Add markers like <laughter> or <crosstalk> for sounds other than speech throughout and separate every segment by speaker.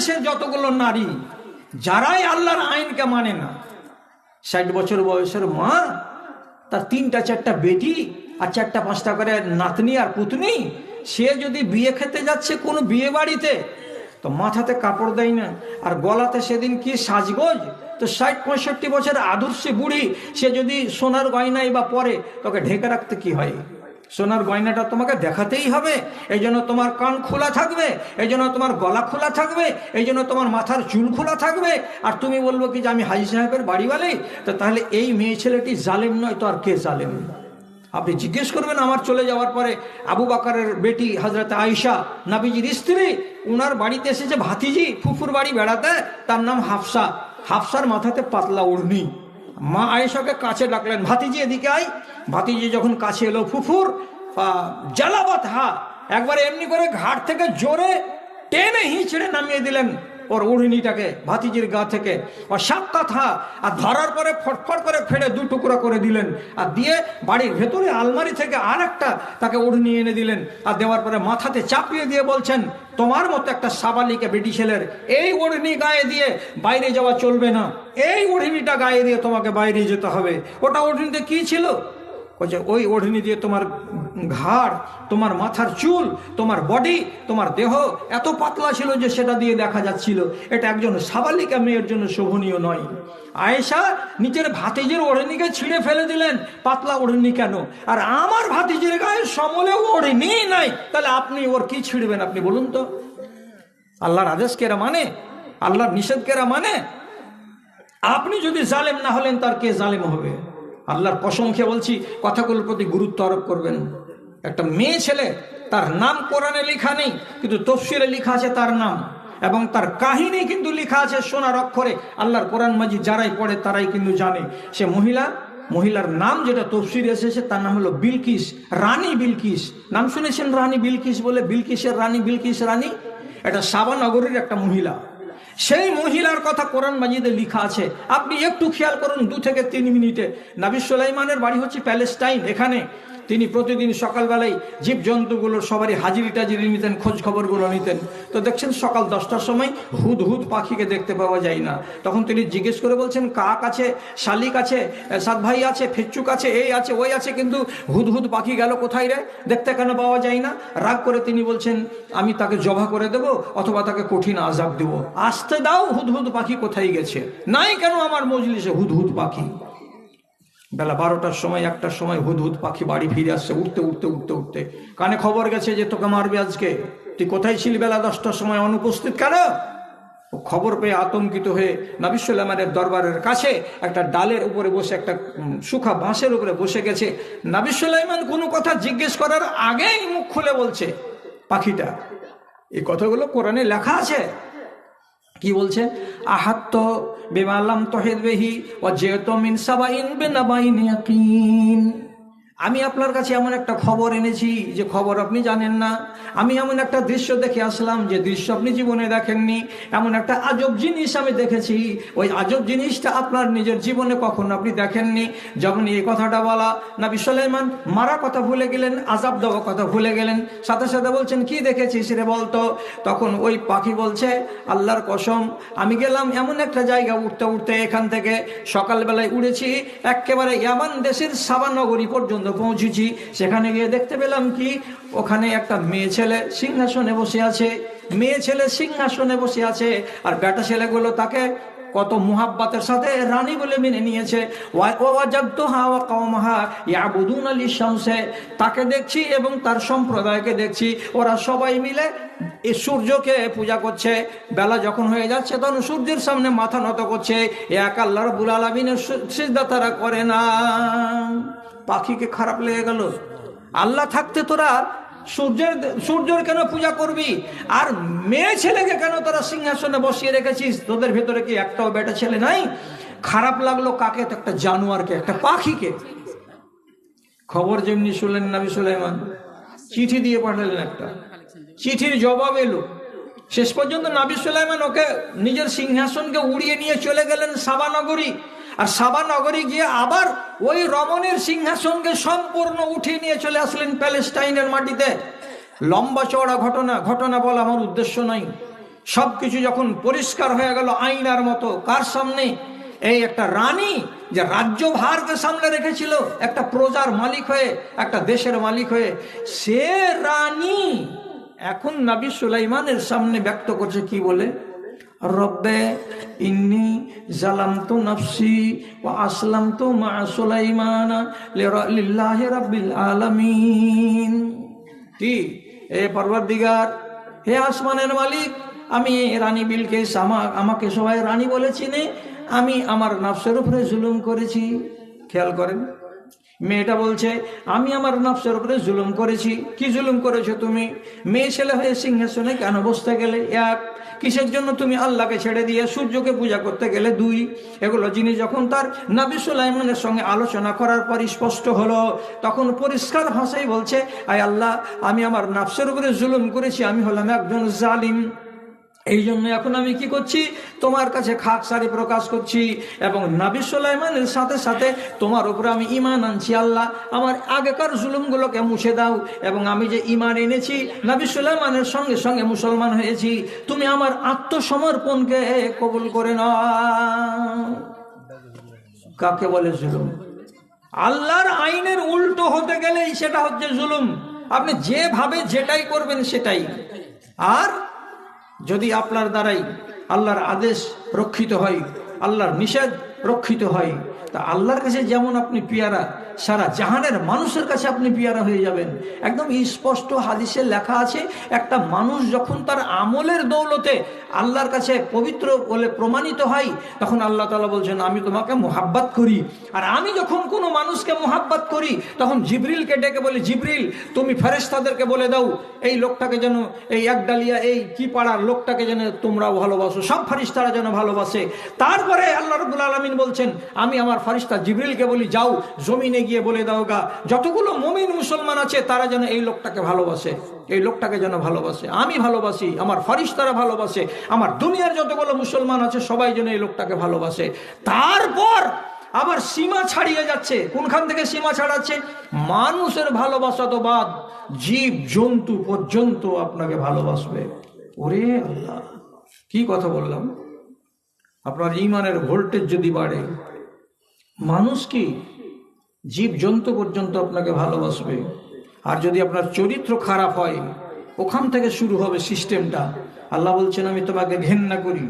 Speaker 1: দেশের যতগুলো নারী, যারাই আল্লাহর আইনকে মানে না, ষাট বছর বয়সের মা, তার তিনটা, চারটা বেটি আর চারটা, পাঁচটা করে নাতনি আর পুতনি, সে যদি বিয়ে খেতে যাচ্ছে কোনো বিয়ে বাড়িতে, তো মাথাতে কাপড় দেয় না, আর গলাতে সেদিন কি সাজগোজ? তো ষাট, পঁয়ষট্টি বছর আদর্শে বুড়ি, সে যদি সোনার গয়নাই বা পরে, তোকে ঢেকে রাখতে কি হয়? সোনার গয়নাটা তোমাকে দেখাতেই হবে। এই জন্য তোমার কান খোলা থাকবে, এই জন্য তোমার গলা খোলা থাকবে, এই জন্য তোমার মাথার চুল খোলা থাকবে। আর তুমি বলব কি যে আমি হাজি সাহেবের বাড়িওয়ালাই তো তাহলে এই মেয়ে ছেলেটি জালেম নয় তো আর কে জালেম? আপনি জিজ্ঞেস করবেন আমার চলে যাওয়ার পরে আবু বাকারের বেটি হজরত আয়েশা, নাবিজির স্ত্রী, উনার বাড়িতে এসেছে ভাতিজি ফুফুর বাড়ি বেড়াতে, তার নাম হাফসা। হাফসার মাথাতে পাতলা উড়নি মা আয়েশাকে কাছে ডাকলেন, ভাতিজি এদিকে আই ভাতিজি যখন কাছে এলো, ফুফুর জালাবাত হা একবার এমনি করে ঘাট থেকে জোরে টেনে হিঁচড়ে নামিয়ে দিলেন। ওর উড়িনিটাকে, ভাতিজির গা থেকে। ও সাক্ষাৎ হা আর ধরার পরে ফটফট করে ফেড়ে দু টুকরা করে দিলেন। আর দিয়ে বাড়ির ভেতরে আলমারি থেকে আর একটা তাকে উড়নি এনে দিলেন। আর দেওয়ার পরে মাথাতে চাপিয়ে দিয়ে বলছেন, তোমার মতো একটা সাবালিকে বেটি ছেলের এই ওড়নি গায়ে দিয়ে বাইরে যাওয়া চলবে না। এই ওড়নিটা গায়ে দিয়ে তোমাকে বাইরে যেতে হবে। ওটা ওড়নিতে কি ছিল? বলছে, ওই ওড়নি দিয়ে তোমার ঘাড়, তোমার মাথার চুল, তোমার বডি তোমার দেহ এত পাতলা ছিল যে সেটা দিয়ে দেখা যাচ্ছিল। এটা একজন সাবালিকা মেয়ের জন্য শোভনীয় নয়। আয়েশা নিচের ভাতিজের ওড়নিকে ছিঁড়ে ফেলে দিলেন। পাতলা ওড়নি কেন? আর আমার ভাতিজের গায়ে সমলে ওড়নি নাই। তাহলে আপনি ওর কি ছিঁড়বেন আপনি বলুন তো? আল্লাহর আদেশ কেরা মানে? আল্লাহর নিষেধ কেরা মানে? আপনি যদি জালেম না হলেন, তার কে জালেম হবে? আল্লাহর কসম বলছি, কথাগুলোর প্রতি গুরুত্ব আরোপ করবেন। একটা মেয়ে ছেলে, তার নাম কোরআনে লেখা নেই, কিন্তু তফসিরে লেখা আছে তার নাম। এবং তার কাহিনী কিন্তু লেখা আছে সোনার অক্ষরে। আল্লাহর কোরআন মাজি যারাই পড়ে তারাই কিন্তু জানে। সে মহিলা, মহিলার নাম যেটা তফসির এসেছে, তার নাম হলো বিলকিস, রানী বিলকিস। নাম শুনেছেন রানী বিলকিস বলে? বিলকিসের রানী, বিলকিস রানী? এটা সাবানগরীর একটা মহিলা। সেই মহিলার কথা কোরআন মাজিদে লিখা আছে। আপনি একটু খেয়াল করুন, দু থেকে তিন মিনিটে। নাবি সুলাইমানের বাড়ি হচ্ছে প্যালেস্টাইন, এখানে। তিনি প্রতিদিন সকালবেলায় জীবজন্তুগুলোর সবারই হাজিরি টাজিরি নিতেন খোঁজ খবরগুলো নিতেন। তো দেখছেন সকাল দশটার সময় হুদ হুদ পাখিকে দেখতে পাওয়া যায় না। তখন তিনি জিজ্ঞেস করে বলছেন, কাক আছে? শালিক আছে? সাত ভাই আছে? ফিচ্চুক আছে? এই আছে, ওই আছে, কিন্তু হুদ হুদ পাখি গেল কোথায় রে? দেখতে কেন পাওয়া যায় না? রাগ করে তিনি বলছেন, আমি তাকে জবা করে দেব অথবা তাকে কঠিন আজাব দেব। আসতে দাও, হুদ হুদ পাখি কোথায় গেছে? নাই কেন আমার মজলিসে হুদ হুদ পাখি? বেলা বারোটার সময়, একটার সময় হুদহুদ পাখি বাড়ি ফিরে আসছে, উঠতে উঠতে উঠতে উঠতে। কানে খবর গেছে যে তোকে মারবে আজকে। তুই কোথায় ছিলি বেলা দশটার সময়? অনুপস্থিত কেন? খবর পেয়ে আতঙ্কিত হয়ে নাবিসুল্লামানের দরবারের কাছে একটা ডালের উপরে বসে, একটা শুখা বাঁশের উপরে বসে গেছে। নাবিসুল্লাইমান কোনো কথা জিজ্ঞেস করার আগেই মুখ খুলে বলছে, পাখিটা, এই কথাগুলো কোরআনে লেখা আছে? কি বলছে আহাত্ত বেমালাম তহেদ বেহি ও যেহেতু মিন বেনাবাইন আমি আপনার কাছে এমন একটা খবর এনেছি যে খবর আপনি জানেন না। আমি এমন একটা দৃশ্য দেখে আসলাম যে দৃশ্য আপনি জীবনে দেখেননি। এমন একটা আজব জিনিস আমি দেখেছি। ওই আজব জিনিসটা আপনার নিজের জীবনে কখনো আপনি দেখেননি। যখন এই কথাটা বলা, নাবি সুলাইমান মারা কথা ভুলে গেলেন আজাব দেওয়া কথা ভুলে গেলেন। সাথে সাথে বলছেন, কি দেখেছিস রে বলতো? তখন ওই পাখি বলছে, আল্লাহর কসম, আমি গেলাম এমন একটা জায়গা উঠতে উঠতে এখান থেকে সকালবেলায় উড়েছি একেবারে এমন দেশের সাবানগরী পর্যন্ত পৌঁছেছি সেখানে গিয়ে দেখতে পেলাম কি, ওখানে একটা মেয়ে ছেলে সিংহাসনে বসে আছে। মেয়ে ছেলে সিংহাসনে বসে আছে আর বেটা ছেলেগুলো তাকে কত মুহাব্বাতের সাথে রানী বলে মেনে নিয়েছে। তাকে দেখছি এবং তার সম্প্রদায়কে দেখছি। ওরা সবাই মিলে এই সূর্যকে পূজা করছে। বেলা যখন হয়ে যাচ্ছে তখন সূর্যের সামনে মাথা নত করছে। এক আল্লাহ রবুল আলমিনের সিদ্ধা তারা করে না। পাখিকে খারাপ লেগে গেল। আল্লাহ থাকতে তোরা সূর্যের সূর্যের কেন পূজা করবি? আর মেয়ে ছেলেকে কেন তোরা সিংহাসনে বসিয়ে রেখেছিস? তোদের ভেতরে কি একটাও বেটা ছেলে নাই? খারাপ লাগল কাকে? তো একটা জানোয়ারকে, একটা পাখিকে। খবর যেমনি শুনলেন নাবি সুলাইমান, চিঠি দিয়ে পাঠালেন একটা। চিঠির জবাব এলো। শেষ পর্যন্ত নাবি সুলাইমান ওকে নিজের সিংহাসনকে উড়িয়ে নিয়ে চলে গেলেন সাবানগরী। আর সাবা সাবানগরী গিয়ে আবার ওই রমণের সিংহাসনকে সম্পূর্ণ উঠিয়ে নিয়ে চলে আসলেন প্যালেস্টাইনের মাটিতে। লম্বা চওড়া ঘটনা ঘটনা বলা আমার উদ্দেশ্য নয়। সবকিছু যখন পরিষ্কার হয়ে গেল আইনার মতো, কার সামনে? এই একটা রানী যে রাজ্য ভারকে সামনে রেখেছিল, একটা প্রজার মালিক হয়ে, একটা দেশের মালিক হয়ে, সে রানী এখন নাবি সুলাইমানের সামনে ব্যক্ত করছে কি বলে? রব্বে ইন্নি জালাম তো নফসি ও আসলাম তো মা সুলাইমান লিল্লাহি রাব্বিল আলামিন। কি? এ পর্বতদিগার হে আসমানের মালিক, আমি রানী বিলকে আমা আমাকে সবাই রানী বলে চিনে, আমি আমার নফসের উপরে জুলুম করেছি। খেয়াল করেন, মেয়েটা বলছে, আমি আমার নফসের উপরে জুলুম করেছি। কি জুলুম করেছ তুমি? মেয়ে ছেলে হয়ে সিংহাসনে কেন বসতে গেলে? এক কিসের জন্য তুমি আল্লাহকে ছেড়ে দিয়ে সূর্যকে পূজা করতে গেলে দুই? এগুলো যিনি যখন তার নাবি সুলাইমানের সঙ্গে আলোচনা করার পর স্পষ্ট হলো, তখন পরিষ্কার ভাষাই বলছে, আয় আল্লাহ, আমি আমার নাফসের উপরে জুলুম করেছি, আমি হলাম একজন জালিম। এই জন্য এখন আমি কি করছি? তোমার কাছে খাক সারি প্রকাশ করছি এবং নাবি সুলাইমানের সাথে সাথে তোমার উপরে আমি ইমান আনছি, আল্লাহ। আমার আগেকার জুলুমগুলোকে মুছে দাও এবং আমি যে ইমান এনেছি, নাবি সুলাইমানের সঙ্গে সঙ্গে মুসলমান হয়েছি। তুমি আমার আত্মসমর্পণকে কবুল করে নাও। কাকে বলে জুলুম? আল্লাহর আইনের উল্টো হতে গেলেই সেটা হচ্ছে জুলুম। আপনি যেভাবে যেটাই করবেন সেটাই। আর যদি আপনার দ্বারাই আল্লাহর আদেশ রক্ষিত হয় আল্লাহর নিষেধ রক্ষিত হয় তা আল্লাহর কাছে যেমন আপনি পিয়ারা, সারা জাহানের মানুষের কাছে আপনি পিয়ারা হয়ে যাবেন। একদম স্পষ্ট হাদিসে লেখা আছে, একটা মানুষ যখন তার আমলের দৌলতে আল্লাহর কাছে পবিত্র বলে প্রমাণিত হয়, তখন আল্লাহ তালা বলছেন, আমি তোমাকে মোহাব্বাত করি। আর আমি যখন কোনো মানুষকে মোহাব্বাত করি, তখন জিবরিলকে ডেকে বলি, জিবরিল, তুমি ফেরেস্তাদেরকে বলে দাও, এই লোকটাকে যেন, এই একডালিয়া এই কি পাড়ার লোকটাকে যেন তোমরাও ভালোবাসো। সব ফারিস্তারা যেন ভালোবাসে। তারপরে আল্লাহ রবুল আলমিন বলছেন, আমি আমার ফারিস্তা জিবরিলকে বলি, যাও, জমিনে গিয়ে বলে দাও গা যতগুলো মমিন মুসলমান আছে, তারা যেন এই লোকটাকে ভালোবাসে, এই লোকটাকে যেন ভালোবাসে। আমি ভালোবাসি, আমার ফারিস্তারা ভালোবাসে, আমার দুনিয়ার যতগুলো মুসলমান আছে, সবাই যেন এই লোকটাকে ভালোবাসে। তারপর আবার সীমা ছাড়িয়ে যাচ্ছে। কোনখান থেকে সীমা ছাড়াচ্ছে? মানুষের ভালোবাসা তো বাদ, জীব, জন্তু পর্যন্ত আপনাকে ভালোবাসবে। ওরে আল্লাহ, কি কথা বললাম? আপনার ইমানের ভোল্টেজ যদি বাড়ে মানুষ কি জীব জন্তু পর্যন্ত আপনাকে ভালোবাসবে? আর যদি আপনার চরিত্র খারাপ হয়, ওখান থেকে শুরু হবে সিস্টেমটা। আল্লাহ বলছেন, আমি তোমাকে ঘেন্না করি।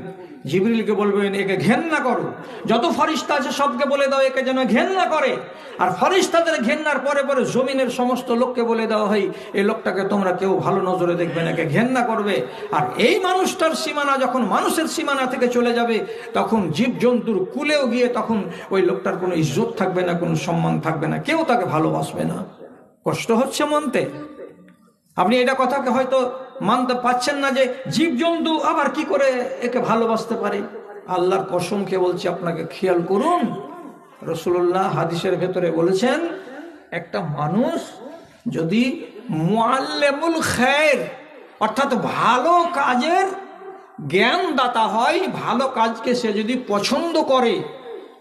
Speaker 1: জিবরিলকে বলবেন একে ঘেন্না করো। যত ফরিস্তা আছে সবকে বলে দাও, একে যেন ঘেন্না করে। আর ফরিস্তাদের ঘেন্নার পরে পরে জমিনের সমস্ত লোককে বলে দেওয়া হয় এই লোকটাকে তোমরা কেউ ভালো নজরে দেখবে না, একে ঘেন্না করবে। আর এই মানুষটার সীমানা যখন মানুষের সীমানা থেকে চলে যাবে, তখন জীবজন্তুর কুলেও গিয়ে তখন ওই লোকটার কোনো ইজ্জত থাকবে না, কোনো সম্মান থাকবে না, কেউ তাকে ভালোবাসবে না। কষ্ট হচ্ছে মনতে। আপনি এটা কথাকে হয়তো মানতে পাচ্ছেন না যে জীবজন্তু আবার কি করে একে ভালোবাসতে পারে? আল্লাহর কসমকে বলছি, আপনাকে খেয়াল করুন। রসুল্লাহ হাদিসের ভেতরে বলেছেন, একটা মানুষ যদি মোয়াল্লেমুল খের অর্থাৎ ভালো কাজের জ্ঞানদাতা হয়, ভালো কাজকে সে যদি পছন্দ করে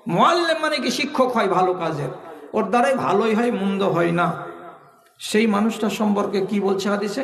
Speaker 1: মোয়াল্লেম মানে কি শিক্ষক হয় ভালো কাজের? ওর দ্বারাই ভালোই হয়, মন্দ হয় না। সেই মানুষটা সম্পর্কে কি বলছে হাদিসে?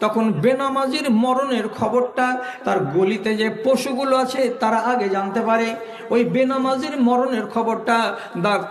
Speaker 1: তখন বেনামাজির মরণের খবরটা তার গলিতে যে পশুগুলো আছে তারা আগে জানতে পারে। ওই বেনামাজির মরণের খবরটা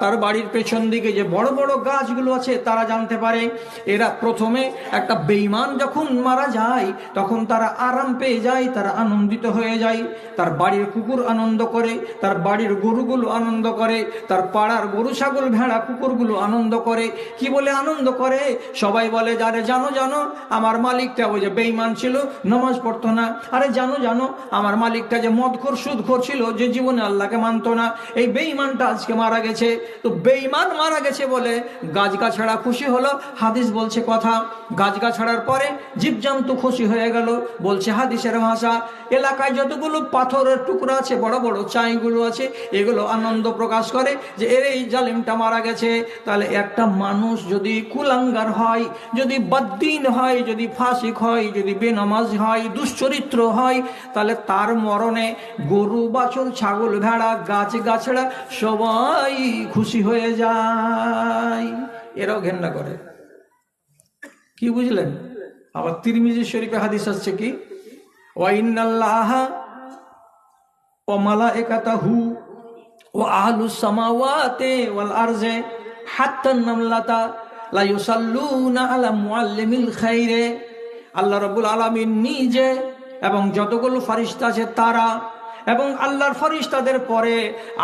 Speaker 1: তার বাড়ির পেছন দিকে যে বড় বড় গাছগুলো আছে তারা জানতে পারে। এরা প্রথমে একটা বেইমান যখন মারা যায়, তখন তারা আরাম পেয়ে যায়, তারা আনন্দিত হয়ে যায়। তার বাড়ির কুকুর আনন্দ করে, তার বাড়ির গরুগুলো আনন্দ করে, তার পাড়ার গরু, ছাগল, ভেড়া, কুকুরগুলো আনন্দ করে। কি বলে আনন্দ করে? সবাই বলে যারে জানো জানো, আমার মালিকটা ওই যে বেইমান ছিল, নামাজ পড়তো না। আরে জানো জানো, আমার মালিকটা যে মদখোর, সুদখোর ছিল, যে জীবনে আল্লাহকে মানতো না। এই বেইমানটা আজকে মারা গেছে। তো বেইমান মারা গেছে বলে গাছ গাছাড়া খুশি হলো। হাদিস বলছে কথা গাছ গাছাড়ার পরে জীবজন্তু খুশি হয়ে গেল। বলছে হাদিসের ভাষা, এলাকায় যতগুলো পাথরের টুকরো আছে, বড় বড় চাইগুলো আছে, এগুলো আনন্দ প্রকাশ করে যে এর এই জালিমটা মারা গেছে। তাহলে একটা মানুষ যদি কুলাঙ্গার হয়, যদি বদ্দিন হয়, যদি ফাঁসি ফাসিক হয়, যদি বেনামাজ হয়, দুশ্চরিত্র হয়, তাহলে তার মরণে গরু বাছল ছাগল, ভেড়া, গাছ, গাছড়া সবাই খুশি হয়ে যায়। এরাও ঘেন্না করে। কি বুঝলেন? আবার তিরমিজি শরীফে হাদিস আসছে কি? ওয়াইনাল্লাহ আল্লাহ রবুল আলমিন নিজে এবং যতগুলো ফারিস্তা আছে তারা এবং আল্লাহর ফরিস্তাদের পরে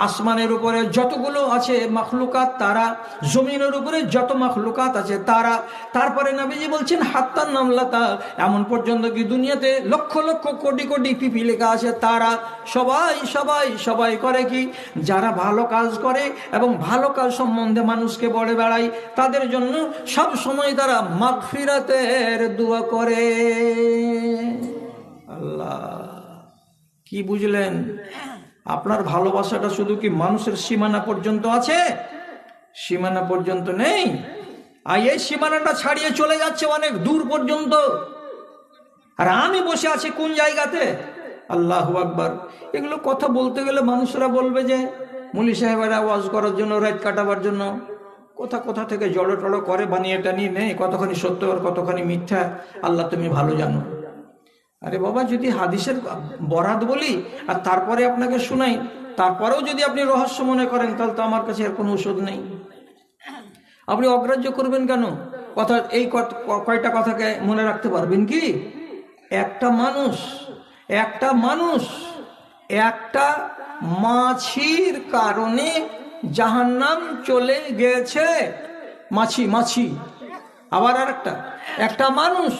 Speaker 1: আসমানের উপরে যতগুলো আছে মখলুকাত, তারা জমিনের উপরে যত মখলুকাত আছে, তারা, তারপরে নবীজি বলছেন হাত্তার নামলাতা এমন পর্যন্ত কি দুনিয়াতে লক্ষ লক্ষ কোটি কোটি পিপি লেখা আছে, তারা সবাই সবাই সবাই করে কি? যারা ভালো কাজ করে এবং ভালো কাজ সম্বন্ধে মানুষকে বলে বেড়ায়, তাদের জন্য সব সময় তারা মাগফিরাতের দোয়া করে। কি বুঝলেন? আপনার ভালোবাসাটা শুধু কি মানুষের সীমানা পর্যন্ত আছে? সীমানা পর্যন্ত নেই? আর এই সীমানাটা ছাড়িয়ে চলে যাচ্ছে অনেক দূর পর্যন্ত। আর আমি বসে আছি কোন জায়গাতে? আল্লাহ আকবার। এগুলো কথা বলতে গেলে মানুষরা বলবে যে, মুলি সাহেবেরা ওয়াজ করার জন্য, রাত কাটাবার জন্য। কোথা কোথা থেকে জড়ো টড়ো করে বানিয়ে টানিয়ে নেই কতখানি সত্য আর কতখানি মিথ্যা, আল্লাহ তুমি ভালো জানো। আরে বাবা, যদি হাদিসের বরাত বলি আর তারপরে আপনাকে শুনাই, তারপরেও যদি আপনি রহস্য মনে করেন, তাহলে তো আমার কাছে আর কোনো ওষুধ নেই। আপনি অগ্রাহ্য করবেন কেন? কথা, এই কয়টা কথাকে মনে রাখতে পারবেন কি? একটা মানুষ একটা মানুষ, একটা মাছির কারণে জাহান্নাম চলে গেছে। মাছি মাছি। আবার আর একটা একটা মানুষ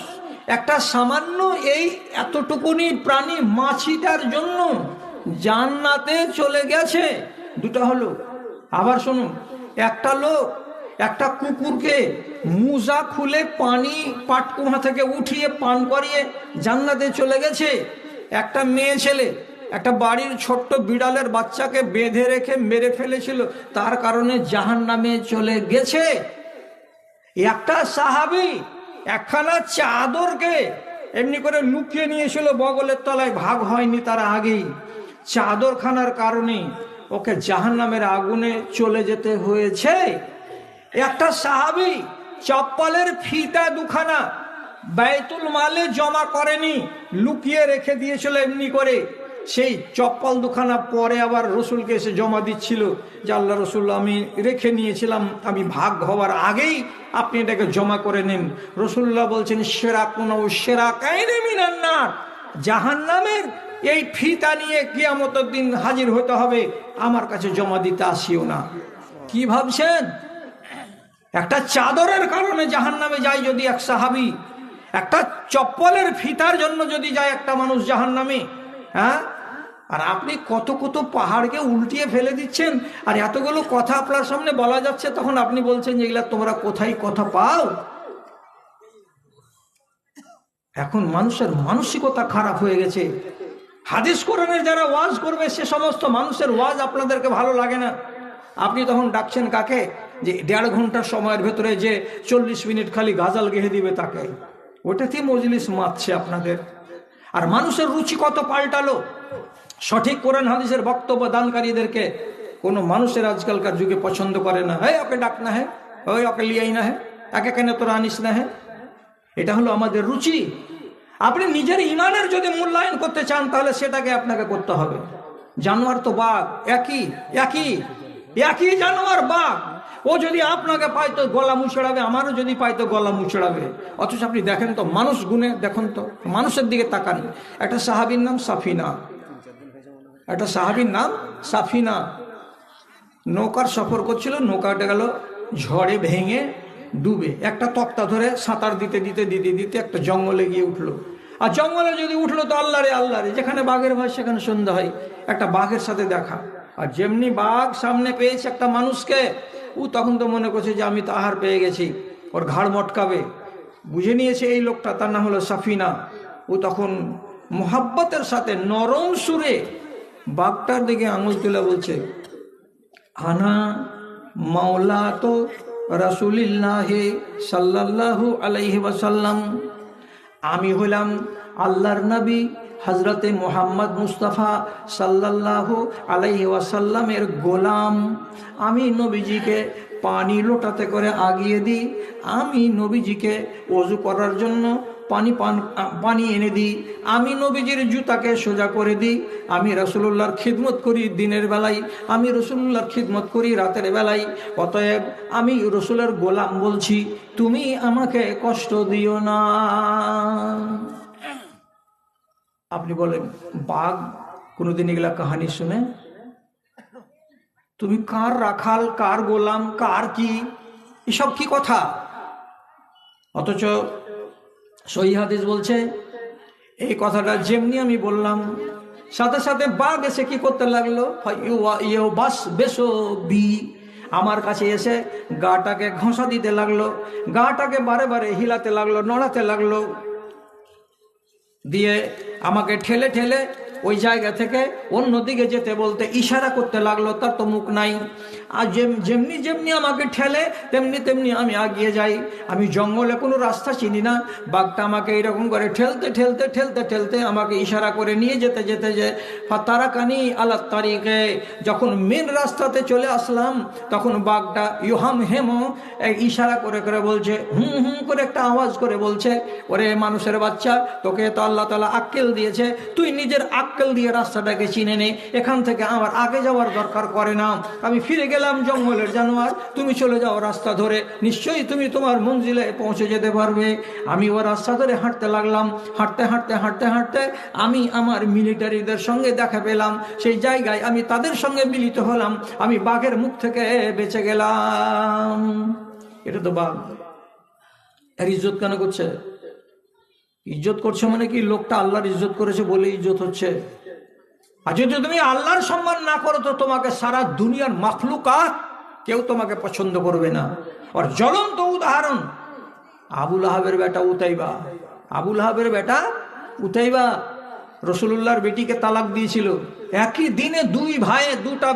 Speaker 1: একটা সামান্য এই এতটুকুনি প্রাণী মাছিটার জন্য জান্নাতে চলে গেছে। দুটা হলো। আবার শুনুন, একটা লোক একটা কুকুরকে মুজা খুলে পানি পাটকুমা থেকে উঠিয়ে পান করিয়ে জান্নাতে চলে গেছে। একটা মেয়ে ছেলে একটা বাড়ির ছোট্ট বিড়ালের বাচ্চাকে বেঁধে রেখে মেরে ফেলেছিল, তার কারণে জাহান নামে চলে গেছে। একটা সাহাবি একখানা চাদরকে এমনি করে লুকিয়ে নিয়েছিল বগলের তলায়, ভাগ হয়নি তার আগেই। চাদরখানার কারণে ওকে জাহান নামের আগুনে চলে যেতে হয়েছে। একটা সাহাবি চপ্পলের ফিতা দুখানা ব্যয়তুল মালে জমা করেনি, লুকিয়ে রেখে দিয়েছিল এমনি করে। সেই চপ্পল দুখানা পরে আবার রসুলকে এসে জমা দিচ্ছিল যে আল্লাহ রসুল, আমি রেখে নিয়েছিলাম, আমি ভাগ হওয়ার আগেই আপনি এটাকে জমা করে নিন। রসুল্লাহ বলছেন সেরা কোনো সেরা কায়নে মিনান্নার জাহান নামের এই ফিতা নিয়ে কিয়ামতের দিন হাজির হতে হবে, আমার কাছে জমা দিতে আসিও না। কি ভাবছেন? একটা চাদরের কারণে জাহান নামে যায় যদি এক সাহাবি, একটা চপ্পলের ফিতার জন্য যদি যায় একটা মানুষ জাহান নামে হ্যাঁ? আর আপনি কত কত পাহাড়কে উল্টিয়ে ফেলে দিচ্ছেন, আর এতগুলো কথা আপনার সামনে বলা যাচ্ছে, তখন আপনি বলছেন যে এগুলা তোমরা কোথায় কথা পাও? এখন মানুষের মানসিকতা খারাপ হয়ে গেছে। হাদিস কোরআনের যারা ওয়াজ করবে, সে সমস্ত মানুষের ওয়াজ আপনাদেরকে ভালো লাগে না। আপনি তখন ডাকছেন কাকে? যে দেড় ঘণ্টার সময়ের ভেতরে যে চল্লিশ মিনিট খালি গাজাল গেহে দিবে তাকে। ওটাতেই মজলিস মাতছে আপনাদের। আর মানুষের রুচি কত পাল্টালো? সঠিক কোরআন হাদিসের বক্তব্য দানকারীদেরকে কোনো মানুষের আজকালকার যুগে পছন্দ করে না। হ্যাঁ ওকে ডাক না হ্যাঁ ওই ওকে লিয়াই না হ্যাঁ একে কেন তোরা আনিস না হ্যাঁ এটা হলো আমাদের রুচি। আপনি নিজের ইমানের যদি মূল্যায়ন করতে চান, তাহলে সেটাকে আপনাকে করতে হবে। জানোয়ার তো বাঘ, একই একই একই জানোয়ার বাঘ। ও যদি আপনাকে পায় তো গলা মুছড়াবে, আমারও যদি পায় তো গলা মুছড়াবে। অথচ আপনি দেখেন তো, মানুষ গুণে, দেখুন তো, মানুষের দিকে তাকান। একটা সাহাবির নাম সাফিনা। একটা সাহাবির নাম সাফিনা। নৌকার সফর করছিল, নৌকাটা গেল ঝড়ে ভেঙে ডুবে। একটা তক্তা ধরে সাঁতার দিতে দিতে দিতে দিতে একটা জঙ্গলে গিয়ে উঠল। আর জঙ্গলে যদি উঠল তো আল্লাহরে আল্লাহরে। যেখানে বাঘের ভয়, সেখানে সন্ধ্যা হয়। একটা বাঘের সাথে দেখা। আর যেমনি বাঘ সামনে পেয়েছে একটা মানুষকে, ও তখন তো মনে করছে যে আমি তাহার পেয়ে গেছি, ওর ঘাড় মটকাবে। বুঝে নিয়েছে এই লোকটা, তার নাম হলো সাফিনা। ও তখন মোহাব্বতের সাথে নরম সুরে বাঘটার দিকে আঙুল তুলে বলছে, আনা মাওলা তো রাসুলিল্লাহ সাল্লাল্লাহু আলাইহি ওয়াসাল্লাম। আমি হলাম আল্লাহর নবী হজরতে মোহাম্মদ মুস্তাফা সাল্লাল্লাহু আলাইহি ওয়াসাল্লামের গোলাম। আমি নবীজিকে পানি লোটাতে করে আগিয়ে দিই। আমি নবীজিকে অজু করার জন্য পানি পান, পানি এনে দিই। আমি নবীজির জুতাকে সোজা করে দিই। আমি রসুল্লাহর খিদমত করি দিনের বেলায়। আমি রসুল্লাহর খিদমত করি রাতের বেলায়। অতএব আমি রসুলের গোলাম বলছি, তুমি আমাকে কষ্ট দিও না। আপনি বলেন, বাঘ, কোনোদিন এগুলা কাহানি শুনে? তুমি কার রাখাল, কার গোলাম, কার কি? এসব কি কথা? অথচ সহি বলছে, এই কথাটা যেমনি আমি বললাম, সাথে সাথে বাঘ এসে কি করতে লাগল? বাস আমার কাছে এসে গাটাকে ঘষা দিতে লাগল, গাটাকে বারে বারে হিলাতে লাগল, নড়াতে লাগল। দিয়ে আমাকে ঠেলে ঠেলে ওই জায়গা থেকে অন্যদিকে যেতে বলতে ইশারা করতে লাগল, তার তো মুখ নাই। আর যেমনি যেমনি আমাকে ঠেলে, তেমনি তেমনি আমি আগিয়ে যাই। আমি জঙ্গলে কোনো রাস্তা চিনি না। বাঘটা আমাকে এরকম করে ঠেলতে ঠেলতে ঠেলতে ঠেলতে আমাকে ইশারা করে নিয়ে যেতে যেতে যে তারাকানি আল্লাহ তারিখে যখন মেন রাস্তাতে চলে আসলাম, তখন বাঘটা ইউহাম হেমো ইশারা করে করে বলছে, হুম হুম করে একটা আওয়াজ করে বলছে, ওরে মানুষের বাচ্চা, তোকে তো আল্লাহ তালা আক্কেল দিয়েছে। তুই নিজের আক্কেল দিয়ে রাস্তাটাকে চিনে নে, এখান থেকে আমার আগে যাওয়ার দরকার করে না। আমি ফিরে গেলাম জঙ্গলের জানোয়ার, তুমি চলে যাও রাস্তা ধরে, নিশ্চয়ই তুমি তোমার মঞ্জিলে পৌঁছে যেতে পারবে। আমি ও রাস্তা ধরে হাঁটতে লাগলাম, হাঁটতে হাঁটতে হাঁটতে হাঁটতে আমি আমার মিলিটারিদের সঙ্গে দেখা পেলাম। সেই জায়গায় আমি তাদের সঙ্গে মিলিত হলাম, আমি বাঘের মুখ থেকে বেঁচে গেলাম। এটা তো বাঘ। এর ইজ্জত কেন করছে? ইজ্জত করছে মানে কি? লোকটা আল্লাহর ইজ্জত করেছে বলে ইজ্জত হচ্ছে? আর যদি তুমি আল্লাহর সম্মান না করো, তো তোমাকে সারা দুনিয়ার মাখলুকাত কেউ তোমাকে পছন্দ করবে না। আর জ্বলন্ত উদাহরণ, আবুল আহাবের বেটা উতাইবা। আবুল আহাবের বেটা উতাইবা রসুল্লাহর বেটিকে তালাক দিয়েছিল। একই দিনে দুই ভাইয়ে দুটা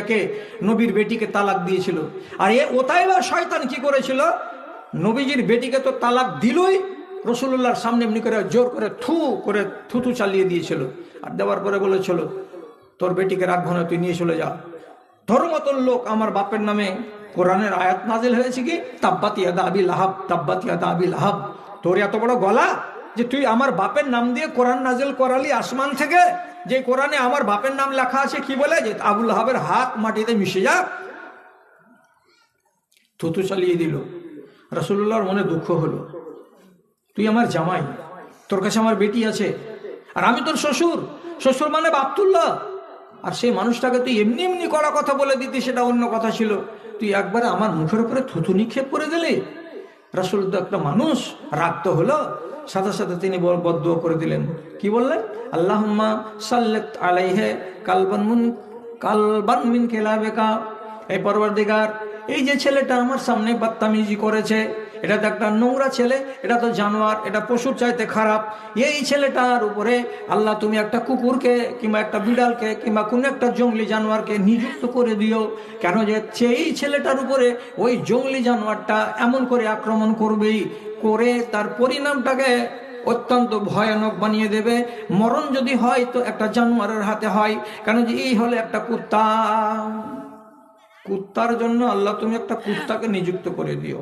Speaker 1: একে নবীর বেটিকে তালাক দিয়েছিল। আর এ ওতাইবা শয়তান কি করেছিল? নবীজির বেটিকে তো তালাক দিলই রসুল্লাহর সামনে এমনি করে জোর করে থু করে থুথু চালিয়ে দিয়েছিল। আর দেওয়ার পরে বলেছিল, তোর বেটিকে রাখব না, তুই নিয়ে চলে যা। ধর্মতল লোক আমার বাপের নামে কোরআনের আয়াত নাজিল হয়েছে কি? তাব্বাতিয়া দা আবিল আহাব তাব্বাতিয়া দা আবিল আহাব তোর এত বড় গলা যে তুই আমার বাপের নাম দিয়ে কোরআন নাজিল করালি আসমান থেকে? যে কোরআনে আমার বাপের নাম লেখা আছে কি বলে? যে আবুল আহাবের হাত মাটিতে মিশে যা। থুতু চালিয়ে দিল। রসুল্লাহর মনে দুঃখ হলো। তুই আমার জামাই, তোর কাছে আমার বেটি আছে, আর আমি তোর শ্বশুর শ্বশুর মানে বাপতুল্লাহ। আর সেই মানুষটাকে তুই এমনি এমনি করা কথা বলে দিতি, সেটা অন্য কথা ছিল। তুই একবারে আমার মুখের উপরে থুতু নিক্ষেপ করে দিলি। রাসুল তো একটা মানুষ, রাগ তো হলো। সাথে সাথে তিনি বদ্ধ করে দিলেন। কি বললেন? আল্লাহ আলাইহে কালবান কালবান মিন খেলাবেকা এই পরবর্তীকার, এই যে ছেলেটা আমার সামনে বাত্তামিজি করেছে এটা তো একটা নোংরা ছেলে, এটা তো জানোয়ার, এটা পশুর চাইতে খারাপ। এই ছেলেটার উপরে আল্লাহ তুমি একটা কুকুরকে কিংবা একটা বিড়ালকে কিংবা কোনো একটা জঙ্গলি জানোয়ারকে নিযুক্ত করে দিও। কেন যে সেই ছেলেটার উপরে ওই জঙ্গলি জানোয়ারটা এমন করে আক্রমণ করবেই, করে তার পরিণামটাকে অত্যন্ত ভয়ানক বানিয়ে দেবে। মরণ যদি হয় তো একটা জানোয়ারের হাতে হয়। কেন যে এই হলে একটা কুত্তা। কুত্তার জন্য আল্লাহ তুমি একটা কুত্তাকে নিযুক্ত করে দিও।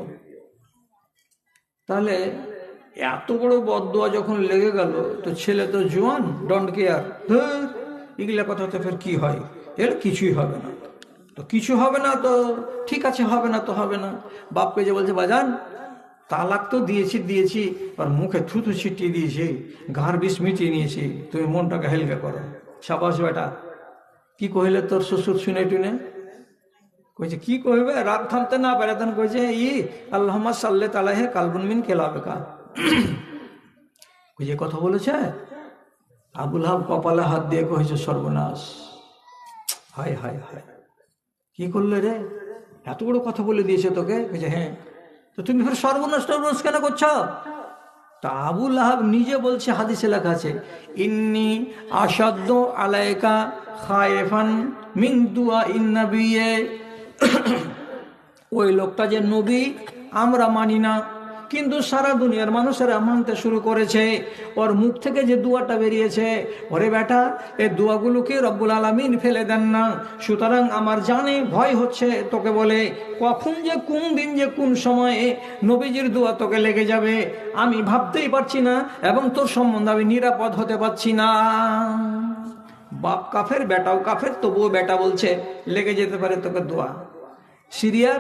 Speaker 1: তাহলে এত বড় বদুয়া যখন লেগে গেল, তো ছেলে তো জোয়ান ডন্ট কেয়ার ধর, এগুলা কথা তো ফের কি হয়? এর কিছুই হবে না। তো কিছু হবে না তো, ঠিক আছে, হবে না তো হবে না। বাপকে যে বলছে, বাজান, তালাক তো দিয়েছি দিয়েছি, আর মুখে থুতু ছিটিয়ে দিয়েছি, ঘাড় বিষ মিটিয়ে নিয়েছি, তুমি মনটাকে হেলকা করো। সাবাস বেটা, কি কহিলে তোর শ্বশুর শুনে টুনে? কইছে, কি কইবে? রাত থামতে না পারে তখন কইছে, ই আল্লাহ সাল্লে তালাহে কালবুনমিন কেলাবে কা কইছে কথা বলেছে? আবুল হাব কপালে হাত দিয়ে কয়েছে সর্বনাশ। হায় হায় হায়। কি করলে রে? এত বড় কথা বলে দিয়েছে তোকে? কইছে হ্যাঁ। তো তুমি ফের সর্বনাশ টর্বনাশ কেন করছ? তা আবুল আহাব নিজে বলছে, হাদিসে লেখা আছে, ইন্নি আসাদ্দ আলাইকা খায়েফান মিন দুয়া ইন্নাবিয়ে <coughs> ওই লোকটা যে নবী, আমরা মানি না। কিন্তু সারা দুনিয়ার মানুষেরা মানতে শুরু করেছে। ওর মুখ থেকে যে দুয়াটা বেরিয়েছে, ওরে বেটা এই দুয়াগুলোকে রব্বুল আলমিন ফেলে দেন না। সুতরাং আমার জানে ভয় হচ্ছে, তোকে বলে, কখন যে কোন দিন যে কোন সময়ে নবীজির দুয়া তোকে লেগে যাবে, আমি ভাবতেই পারছি না এবং তোর সম্বন্ধে আমি নিরাপদ হতে পারছি না। বাপ কাফের, বেটাও কাফের, তবুও বেটা বলছে, লেগে যেতে পারে তোকে দোয়া। সিরিয়া